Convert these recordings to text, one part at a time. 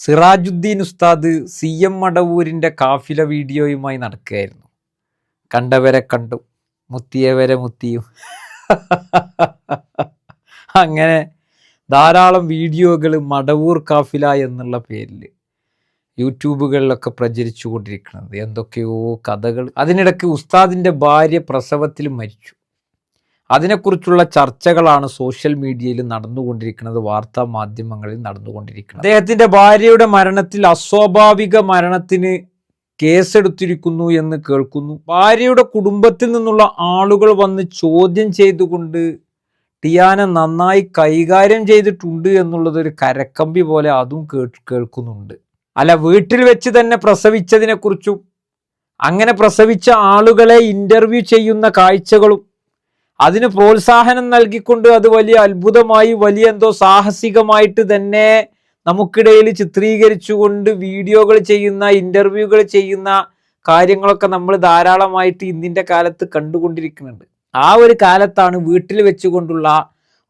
സിറാജുദ്ദീൻ ഉസ്താദ് C M മടവൂരിന്റെ കാഫില വീഡിയോയുമായി നടക്കുകയായിരുന്നു. കണ്ടവരെ കണ്ടു മുത്തിയവരെ മുത്തിയും. അങ്ങനെ ധാരാളം വീഡിയോകൾ മടവൂർ കാഫില എന്നുള്ള പേരിൽ യൂട്യൂബുകളിലൊക്കെ പ്രചരിച്ചു കൊണ്ടിരിക്കുന്നത് എന്തൊക്കെയോ കഥകൾ അതിനിടയ്ക്ക് ഉസ്താദിന്റെ ഭാര്യ പ്രസവത്തിൽ മരിച്ചു. അതിനെക്കുറിച്ചുള്ള ചർച്ചകളാണ് സോഷ്യൽ മീഡിയയിൽ നടന്നുകൊണ്ടിരിക്കുന്നത് വാർത്താ മാധ്യമങ്ങളിൽ നടന്നുകൊണ്ടിരിക്കുന്നത്. അദ്ദേഹത്തിന്റെ ഭാര്യയുടെ മരണത്തിൽ അസ്വാഭാവിക മരണത്തിന് കേസെടുത്തിരിക്കുന്നു എന്ന് കേൾക്കുന്നു. ഭാര്യയുടെ കുടുംബത്തിൽ നിന്നുള്ള ആളുകൾ വന്ന് ചോദ്യം ചെയ്തുകൊണ്ട് ടിയാന നന്നായി കൈകാര്യം ചെയ്തിട്ടുണ്ട് എന്നുള്ളത് ഒരു കരക്കമ്പി പോലെ അതും കേൾക്കുന്നുണ്ട്. അല്ല വീട്ടിൽ വെച്ച് തന്നെ പ്രസവിച്ചതിനെക്കുറിച്ചും അങ്ങനെ പ്രസവിച്ച ആളുകളെ ഇന്റർവ്യൂ ചെയ്യുന്ന കാഴ്ചകളും അതിന് പ്രോത്സാഹനം നൽകിക്കൊണ്ട് അത് വലിയ അത്ഭുതമായി വലിയ എന്തോ സാഹസികമായിട്ട് തന്നെ നമുക്കിടയിൽ ചിത്രീകരിച്ചുകൊണ്ട് വീഡിയോകൾ ചെയ്യുന്ന ഇന്റർവ്യൂകൾ ചെയ്യുന്ന കാര്യങ്ങളൊക്കെ നമ്മൾ ധാരാളമായിട്ട് ഇന്നിന്റെ കാലത്ത് കണ്ടുകൊണ്ടിരിക്കുന്നുണ്ട്. ആ ഒരു കാലത്താണ് വീട്ടിൽ വെച്ചുകൊണ്ടുള്ള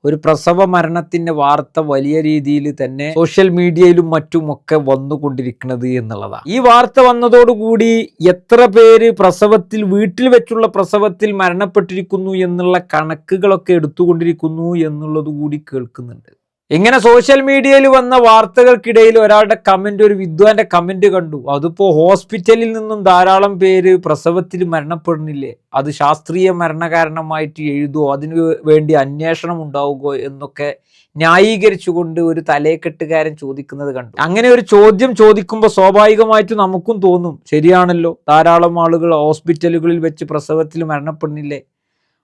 ഒരു പ്രസവ മരണത്തിന്റെ വാർത്ത വലിയ രീതിയിൽ തന്നെ സോഷ്യൽ മീഡിയയിലും മറ്റുമൊക്കെ വന്നുകൊണ്ടിരിക്കുന്നത് എന്നുള്ളതാണ്. ഈ വാർത്ത വന്നതോടുകൂടി എത്ര പേര് പ്രസവത്തിൽ വീട്ടിൽ വെച്ചുള്ള പ്രസവത്തിൽ മരണപ്പെട്ടിരിക്കുന്നു എന്നുള്ള കണക്കുകളൊക്കെ എടുത്തുകൊണ്ടിരിക്കുന്നു എന്നുള്ളത് കൂടി കേൾക്കുന്നുണ്ട്. ഇങ്ങനെ സോഷ്യൽ മീഡിയയിൽ വന്ന വാർത്തകൾക്കിടയിൽ ഒരാളുടെ കമന്റ് ഒരു വിദ്വാന്റെ കമന്റ് കണ്ടു. അതിപ്പോ ഹോസ്പിറ്റലിൽ നിന്നും ധാരാളം പേര് പ്രസവത്തിൽ മരണപ്പെടുന്നില്ലേ? അത് ശാസ്ത്രീയ മരണകാരണമായിട്ട് എഴുതുമോ അതിനു വേണ്ടി അന്വേഷണം ഉണ്ടാവുകയോ? എന്നൊക്കെ ന്യായീകരിച്ചുകൊണ്ട് ഒരു തലേക്കെട്ടുകാരൻ ചോദിക്കുന്നത് കണ്ടു. അങ്ങനെ ഒരു ചോദ്യം ചോദിക്കുമ്പോൾ സ്വാഭാവികമായിട്ട് നമുക്കും തോന്നും ശരിയാണല്ലോ? ധാരാളം ആളുകൾ ഹോസ്പിറ്റലുകളിൽ വെച്ച് പ്രസവത്തിൽ മരണപ്പെടുന്നില്ലേ?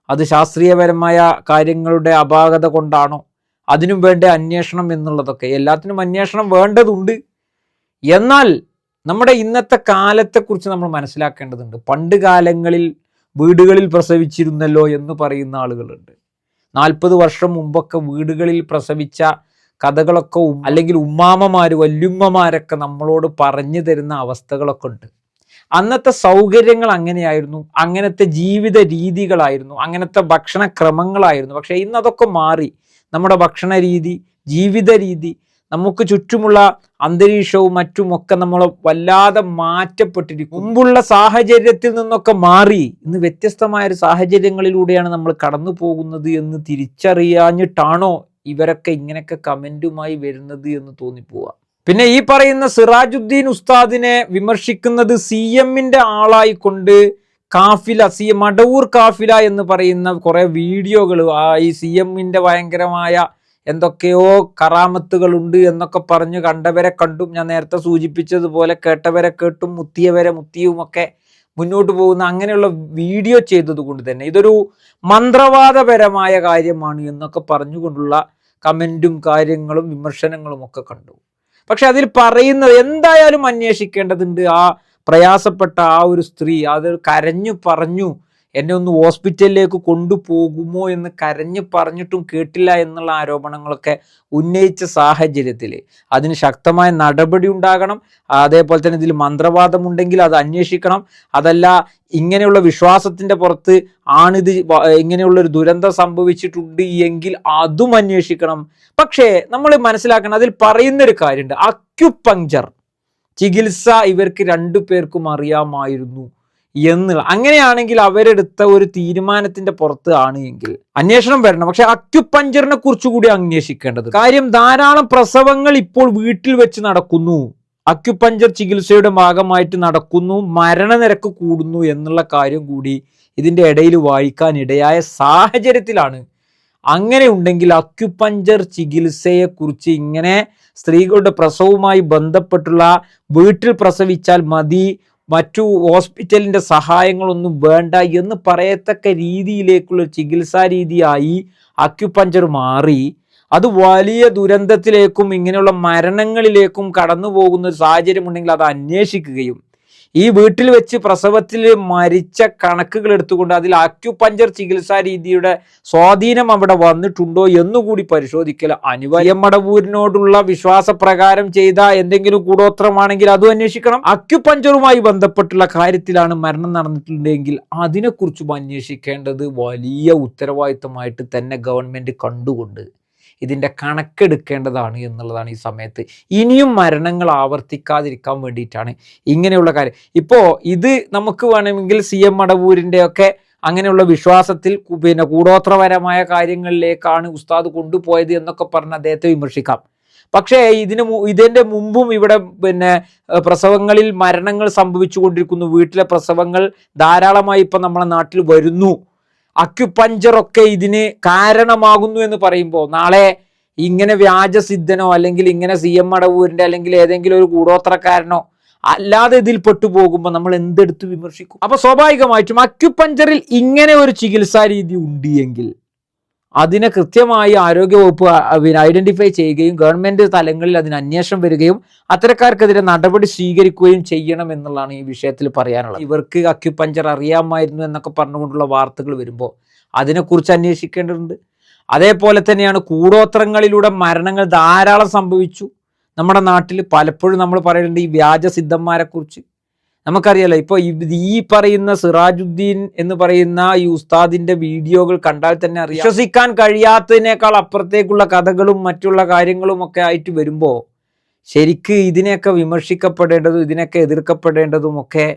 അത് ശാസ്ത്രീയപരമായ കാര്യങ്ങളുടെ അപാകത കൊണ്ടാണോ? അതിനും വേണ്ട അന്വേഷണം എന്നുള്ളതൊക്കെ. എല്ലാത്തിനും അന്വേഷണം വേണ്ടതുണ്ട്. എന്നാൽ നമ്മുടെ ഇന്നത്തെ കാലത്തെക്കുറിച്ച് നമ്മൾ മനസ്സിലാക്കേണ്ടതുണ്ട്. പണ്ട് കാലങ്ങളിൽ വീടുകളിൽ പ്രസവിച്ചിരുന്നല്ലോ എന്ന് പറയുന്ന ആളുകളുണ്ട്. നാൽപ്പത് വർഷം മുമ്പൊക്കെ വീടുകളിൽ പ്രസവിച്ച കഥകളൊക്കെ അല്ലെങ്കിൽ ഉമ്മാമ്മമാര് വല്യുമ്മമാരൊക്കെ നമ്മളോട് പറഞ്ഞു തരുന്ന അവസ്ഥകളൊക്കെ ഉണ്ട്. അന്നത്തെ സൗകര്യങ്ങൾ അങ്ങനെയായിരുന്നു. അങ്ങനത്തെ ജീവിത രീതികളായിരുന്നു. അങ്ങനത്തെ ഭക്ഷണക്രമങ്ങളായിരുന്നു. പക്ഷേ ഇന്നതൊക്കെ മാറി. നമ്മുടെ ഭക്ഷണ രീതി ജീവിത രീതി നമുക്ക് ചുറ്റുമുള്ള അന്തരീക്ഷവും മറ്റുമൊക്കെ നമ്മൾ വല്ലാതെ മാറ്റപ്പെട്ടിരിക്കും മുമ്പുള്ള സാഹചര്യത്തിൽ നിന്നൊക്കെ മാറി. ഇന്ന് വ്യത്യസ്തമായ ഒരു സാഹചര്യങ്ങളിലൂടെയാണ് നമ്മൾ കടന്നു പോകുന്നത് എന്ന് തിരിച്ചറിയാഞ്ഞിട്ടാണോ ഇവരൊക്കെ ഇങ്ങനെയൊക്കെ കമന്റുമായി വരുന്നത് എന്ന് തോന്നിപ്പോവാ. പിന്നെ ഈ പറയുന്ന സിറാജുദ്ദീൻ ഉസ്താദിനെ വിമർശിക്കുന്നത് സി എമ്മിന്റെ ആളായിക്കൊണ്ട് കാഫില സി മടവൂർ കാഫില എന്ന് പറയുന്ന കുറെ വീഡിയോകൾ ആ ഈ സി എമ്മിന്റെ ഭയങ്കരമായ എന്തൊക്കെയോ കറാമത്തുകളുണ്ട് എന്നൊക്കെ പറഞ്ഞ് കണ്ടവരെ കണ്ടും ഞാൻ നേരത്തെ സൂചിപ്പിച്ചതുപോലെ കേട്ടവരെ കേട്ടും മുത്തിയവരെ മുത്തിയുമൊക്കെ മുന്നോട്ട് പോകുന്ന അങ്ങനെയുള്ള വീഡിയോ ചെയ്തതുകൊണ്ട് തന്നെ ഇതൊരു മന്ത്രവാദപരമായ കാര്യമാണ് എന്നൊക്കെ പറഞ്ഞുകൊണ്ടുള്ള കമന്റും കാര്യങ്ങളും വിമർശനങ്ങളും ഒക്കെ കണ്ടു. പക്ഷെ അതിൽ പറയുന്നത് എന്തായാലും അന്വേഷിക്കേണ്ടതുണ്ട്. ആ പ്രയാസപ്പെട്ട ആ ഒരു സ്ത്രീ അത് കരഞ്ഞു പറഞ്ഞു എന്നെ ഒന്ന് ഹോസ്പിറ്റലിലേക്ക് കൊണ്ടുപോകുമോ എന്ന് കരഞ്ഞു പറഞ്ഞിട്ടും കേട്ടില്ല എന്നുള്ള ആരോപണങ്ങളൊക്കെ ഉന്നയിച്ച സാഹചര്യത്തിൽ. അതിന് ശക്തമായ നടപടി ഉണ്ടാകണം. അതേപോലെ തന്നെ ഇതിൽ മന്ത്രവാദമുണ്ടെങ്കിൽ അത് അന്വേഷിക്കണം. അതല്ല ഇങ്ങനെയുള്ള വിശ്വാസത്തിന്റെ പുറത്ത് ആണിത് ഇങ്ങനെയുള്ള ഒരു ദുരന്തം സംഭവിച്ചിട്ടുണ്ട് എങ്കിൽ അതും അന്വേഷിക്കണം. പക്ഷേ നമ്മൾ മനസ്സിലാക്കണം അതിൽ പറയുന്നൊരു കാര്യമുണ്ട്. അക്യുപങ്ചർ ചികിത്സ ഇവർക്ക് രണ്ടു പേർക്കും അറിയാമായിരുന്നു എന്നുള്ള അങ്ങനെയാണെങ്കിൽ അവരെടുത്ത ഒരു തീരുമാനത്തിന്റെ പുറത്ത് ആണ് എങ്കിൽ അന്വേഷണം വരണം. പക്ഷെ അക്യുപഞ്ചറിനെ കുറിച്ച് കൂടി അന്വേഷിക്കേണ്ടത് കാര്യം ധാരാളം പ്രസവങ്ങൾ ഇപ്പോൾ വീട്ടിൽ വെച്ച് നടക്കുന്നു. അക്യുപഞ്ചർ ചികിത്സയുടെ ഭാഗമായിട്ട് നടക്കുന്നു. മരണനിരക്ക് കൂടുന്നു എന്നുള്ള കാര്യം കൂടി ഇതിന്റെ ഇടയിൽ വായിക്കാൻ ഇടയായ സാഹചര്യത്തിലാണ് അങ്ങനെ ഉണ്ടെങ്കിൽ അക്യുപഞ്ചർ ചികിത്സയെക്കുറിച്ച് ഇങ്ങനെ സ്ത്രീകളുടെ പ്രസവവുമായി ബന്ധപ്പെട്ടുള്ള വീട്ടിൽ പ്രസവിച്ചാൽ മതി മറ്റു ഹോസ്പിറ്റലിന്റെ സഹായങ്ങളൊന്നും വേണ്ട എന്ന് പറയത്തക്ക രീതിയിലേക്കുള്ള ചികിത്സാ രീതിയായി അക്യുപഞ്ചർ മാറി. അത് വലിയ ദുരന്തത്തിലേക്കും ഇങ്ങനെയുള്ള മരണങ്ങളിലേക്കും കടന്നു പോകുന്ന ഒരു സാഹചര്യം ഉണ്ടെങ്കിൽ അത് അന്വേഷിക്കുകയും ഈ വീട്ടിൽ വെച്ച് പ്രസവത്തിൽ മരിച്ച കണക്കുകൾ എടുത്തുകൊണ്ട് അതിൽ അക്യുപഞ്ചർ ചികിത്സാ രീതിയുടെ സ്വാധീനം അവിടെ വന്നിട്ടുണ്ടോ എന്നുകൂടി പരിശോധിക്കൽ അനിവാര്യം. മടവൂരിനോടുള്ള വിശ്വാസപ്രകാരം ചെയ്ത എന്തെങ്കിലും കൂടോത്രമാണെങ്കിൽ അതും അന്വേഷിക്കണം. അക്യുപഞ്ചറുമായി ബന്ധപ്പെട്ടുള്ള കാര്യത്തിലാണ് മരണം നടന്നിട്ടുണ്ടെങ്കിൽ അതിനെക്കുറിച്ചും അന്വേഷിക്കേണ്ടത് വലിയ ഉത്തരവാദിത്തമായിട്ട് തന്നെ ഗവൺമെന്റ് കണ്ടുകൊണ്ട് ഇതിന്റെ കണക്കെടുക്കേണ്ടതാണ് എന്നുള്ളതാണ് ഈ സമയത്ത്. ഇനിയും മരണങ്ങൾ ആവർത്തിക്കാതിരിക്കാൻ വേണ്ടിയിട്ടാണ് ഇങ്ങനെയുള്ള കാര്യം. ഇപ്പോൾ ഇത് നമുക്ക് വേണമെങ്കിൽ സി എം മടവൂരിന്റെ ഒക്കെ അങ്ങനെയുള്ള വിശ്വാസത്തിൽ പിന്നെ കൂടോത്രപരമായ കാര്യങ്ങളിലേക്കാണ് ഉസ്താദ് കൊണ്ടുപോയത് എന്നൊക്കെ പറഞ്ഞ് അദ്ദേഹത്തെ വിമർശിക്കാം. പക്ഷേ ഇതിന് ഇതിന്റെ മുമ്പും ഇവിടെ പിന്നെ പ്രസവങ്ങളിൽ മരണങ്ങൾ സംഭവിച്ചു കൊണ്ടിരിക്കുന്നു വീട്ടിലെ പ്രസവങ്ങൾ ധാരാളമായി ഇപ്പം നമ്മുടെ നാട്ടിൽ വരുന്നു. അക്യുപഞ്ചറൊക്കെ ഇതിന് കാരണമാകുന്നു എന്ന് പറയുമ്പോൾ നാളെ ഇങ്ങനെ വ്യാജസിദ്ധനോ അല്ലെങ്കിൽ ഇങ്ങനെ സി എം അടവൂരിന്റെ അല്ലെങ്കിൽ ഏതെങ്കിലും ഒരു കൂടോത്രക്കാരനോ അല്ലാതെ ഇതിൽ പെട്ടുപോകുമ്പോൾ നമ്മൾ എന്തെടുത്ത് വിമർശിക്കും? അപ്പോൾ സ്വാഭാവികമായിട്ടും അക്യുപഞ്ചറിൽ ഇങ്ങനെ ഒരു ചികിത്സാ രീതി ഉണ്ട് എങ്കിൽ അതിനെ കൃത്യമായി ആരോഗ്യവകുപ്പ് ഐഡന്റിഫൈ ചെയ്യുകയും ഗവൺമെന്റ് തലങ്ങളിൽ അതിന് അന്വേഷണം വരികയും അത്തരക്കാർക്കെതിരെ നടപടി സ്വീകരിക്കുകയും ചെയ്യണം എന്നുള്ളതാണ് ഈ വിഷയത്തിൽ പറയാനുള്ളത്. ഇവർക്ക് അക്യുപഞ്ചർ അറിയാമായിരുന്നു എന്നൊക്കെ പറഞ്ഞുകൊണ്ടുള്ള വാർത്തകൾ വരുമ്പോൾ അതിനെക്കുറിച്ച് അന്വേഷിക്കേണ്ടതുണ്ട്. അതേപോലെ തന്നെയാണ് കൂടോത്രങ്ങളിലൂടെ മരണങ്ങൾ ധാരാളം സംഭവിച്ചു. നമ്മുടെ നാട്ടിൽ പലപ്പോഴും നമ്മൾ പറയുന്നുണ്ട് ഈ വ്യാജസിദ്ധന്മാരെ കുറിച്ച് നമുക്കറിയാലോ ഇപ്പോൾ ഈ പറയുന്ന സിറാജുദ്ദീൻ എന്ന് പറയുന്ന ഈ ഉസ്താദിന്റെ വീഡിയോകൾ കണ്ടാൽ തന്നെ വിശ്വസിക്കാൻ കഴിയാത്തതിനേക്കാൾ അപ്പുറത്തേക്കുള്ള കഥകളും മറ്റുള്ള കാര്യങ്ങളും ഒക്കെ ആയിട്ട് വരുമ്പോൾ ശരിക്ക് ഇതിനെയൊക്കെ വിമർശിക്കപ്പെടേണ്ടതും ഇതിനൊക്കെ എതിർക്കപ്പെടേണ്ടതും ഒക്കെ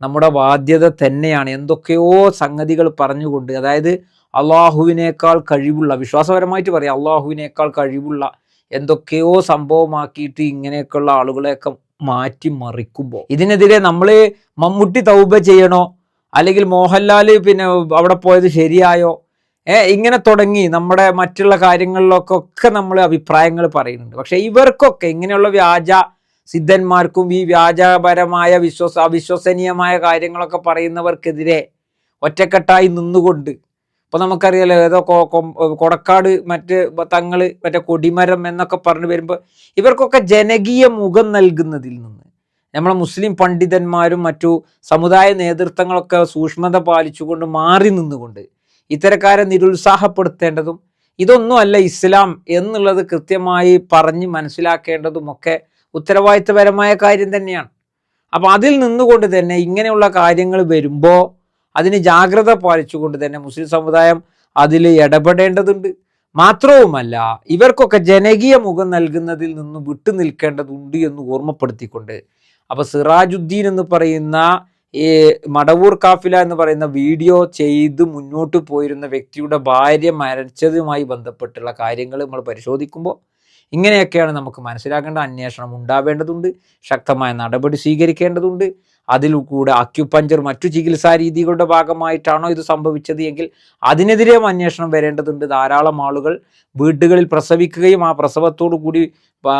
നമ്മുടെ ബാധ്യത തന്നെയാണ്. എന്തൊക്കെയോ സംഗതികൾ പറഞ്ഞുകൊണ്ട് അതായത് അള്ളാഹുവിനേക്കാൾ കഴിവുള്ള വിശ്വാസപരമായിട്ട് പറയാം അള്ളാഹുവിനേക്കാൾ കഴിവുള്ള എന്തൊക്കെയോ സംഭവമാക്കിയിട്ട് ഇങ്ങനെയൊക്കെയുള്ള ആളുകളെയൊക്കെ മാറ്റി മറിക്കുമ്പോൾ ഇതിനെതിരെ നമ്മൾ മമ്മൂട്ടി തൗബ ചെയ്യണോ? അല്ലെങ്കിൽ മോഹൻലാൽ പിന്നെ അവിടെ പോയത് ശരിയായോ? ഏ ഇങ്ങനെ തുടങ്ങി നമ്മുടെ മറ്റുള്ള കാര്യങ്ങളിലൊക്കെ ഒക്കെ നമ്മൾ അഭിപ്രായങ്ങൾ പറയുന്നുണ്ട്. പക്ഷെ ഇവർക്കൊക്കെ ഇങ്ങനെയുള്ള വ്യാജ സിദ്ധന്മാർക്കും ഈ വ്യാജപരമായ വിശ്വസ അവിശ്വസനീയമായ കാര്യങ്ങളൊക്കെ പറയുന്നവർക്കെതിരെ ഒറ്റക്കെട്ടായി നിന്നുകൊണ്ട് ഇപ്പൊ നമുക്കറിയാലോ ഏതോ കൊടക്കാട് മറ്റ് തങ്ങൾ മറ്റേ കൊടിമരം എന്നൊക്കെ പറഞ്ഞു വരുമ്പോൾ ഇവർക്കൊക്കെ ജനകീയ മുഖം നൽകുന്നതിൽ നിന്ന്. നമ്മളെ മുസ്ലിം പണ്ഡിതന്മാരും മറ്റു സമുദായ നേതൃത്വങ്ങളൊക്കെ സൂക്ഷ്മത പാലിച്ചുകൊണ്ട് മാറി നിന്നുകൊണ്ട് ഇത്തരക്കാരെ നിരുത്സാഹപ്പെടുത്തേണ്ടതും ഇതൊന്നുമല്ല ഇസ്ലാം എന്നുള്ളത് കൃത്യമായി പറഞ്ഞ് മനസ്സിലാക്കേണ്ടതുമൊക്കെ ഉത്തരവാദിത്തപരമായ കാര്യം തന്നെയാണ്. അപ്പം അതിൽ നിന്നുകൊണ്ട് തന്നെ ഇങ്ങനെയുള്ള കാര്യങ്ങൾ വരുമ്പോൾ അതിന് ജാഗ്രത പാലിച്ചുകൊണ്ട് തന്നെ മുസ്ലിം സമുദായം അതിൽ ഇടപെടേണ്ടതുണ്ട്. മാത്രവുമല്ല ഇവർക്കൊക്കെ ജനകീയ മുഖം നൽകുന്നതിൽ നിന്ന് വിട്ടു നിൽക്കേണ്ടതുണ്ട് എന്ന് ഓർമ്മപ്പെടുത്തിക്കൊണ്ട് അപ്പൊ സിറാജുദ്ദീൻ എന്ന് പറയുന്ന ഈ മടവൂർ കാഫില എന്ന് പറയുന്ന വീഡിയോ ചെയ്ത് മുന്നോട്ട് പോയിരുന്ന വ്യക്തിയുടെ ഭാര്യ മരിച്ചതുമായി ബന്ധപ്പെട്ടുള്ള കാര്യങ്ങൾ നമ്മൾ പരിശോധിക്കുമ്പോൾ ഇങ്ങനെയൊക്കെയാണ് നമുക്ക് മനസ്സിലാക്കേണ്ട അന്വേഷണം ഉണ്ടാവേണ്ടതുണ്ട്. ശക്തമായ നടപടി സ്വീകരിക്കേണ്ടതുണ്ട്. അതിൽ കൂടെ അക്യുപഞ്ചർ മറ്റു ചികിത്സാ രീതികളുടെ ഭാഗമായിട്ടാണോ ഇത് സംഭവിച്ചത് എങ്കിൽ അതിനെതിരെയും അന്വേഷണം വരേണ്ടതുണ്ട്. ധാരാളം ആളുകൾ വീടുകളിൽ പ്രസവിക്കുകയും ആ പ്രസവത്തോടു കൂടി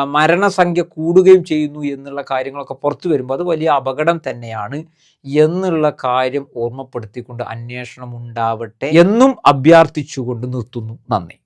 മരണസംഖ്യ കൂടുകയും ചെയ്യുന്നു എന്നുള്ള കാര്യങ്ങളൊക്കെ പുറത്തു വരുമ്പോൾ അത് വലിയ അപകടം തന്നെയാണ് എന്നുള്ള കാര്യം ഓർമ്മപ്പെടുത്തിക്കൊണ്ട് അന്വേഷണം ഉണ്ടാവട്ടെ എന്നും അഭ്യർത്ഥിച്ചുകൊണ്ട് നിർത്തുന്നു. നന്ദി.